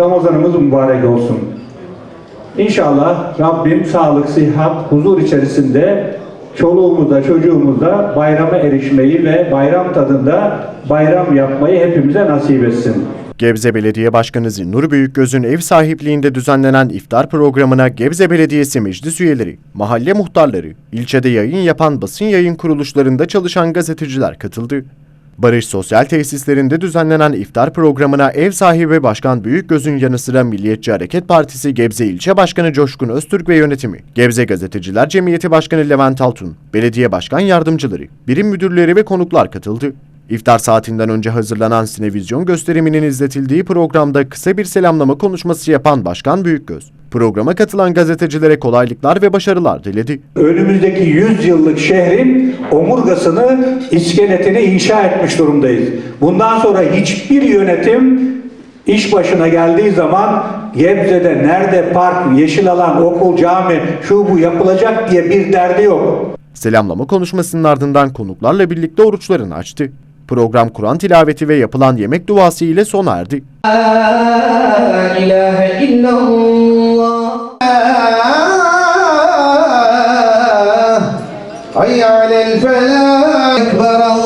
Ramazanımız mübarek olsun. İnşallah Rabbim sağlık, sıhhat, huzur içerisinde çoluğumuzda, çocuğumuzda bayrama erişmeyi ve bayram tadında bayram yapmayı hepimize nasip etsin. Gebze Belediye Başkanı Zinnur Büyükgöz'ün ev sahipliğinde düzenlenen iftar programına Gebze Belediyesi meclis üyeleri, mahalle muhtarları, ilçede yayın yapan basın yayın kuruluşlarında çalışan gazeteciler katıldı. Barış Sosyal Tesislerinde düzenlenen iftar programına ev sahibi Başkan Büyükgöz'ün yanı sıra Milliyetçi Hareket Partisi Gebze İlçe Başkanı Coşkun Öztürk ve yönetimi, Gebze Gazeteciler Cemiyeti Başkanı Levent Altun, belediye başkan yardımcıları, birim müdürleri ve konuklar katıldı. İftar saatinden önce hazırlanan sinevizyon gösteriminin izletildiği programda kısa bir selamlama konuşması yapan Başkan Büyükgöz, Programa katılan gazetecilere kolaylıklar ve başarılar diledi. Önümüzdeki 100 yıllık şehrin omurgasını, iskeletini inşa etmiş durumdayız. Bundan sonra hiçbir yönetim iş başına geldiği zaman Gebze'de nerede park, yeşil alan, okul, cami, şu bu yapılacak diye bir derdi yok. Selamlama konuşmasının ardından konuklarla birlikte oruçlarını açtı. Program Kur'an tilaveti ve yapılan yemek duası ile sona erdi. La ilahe illallah. حي على الفلاح أكبر الله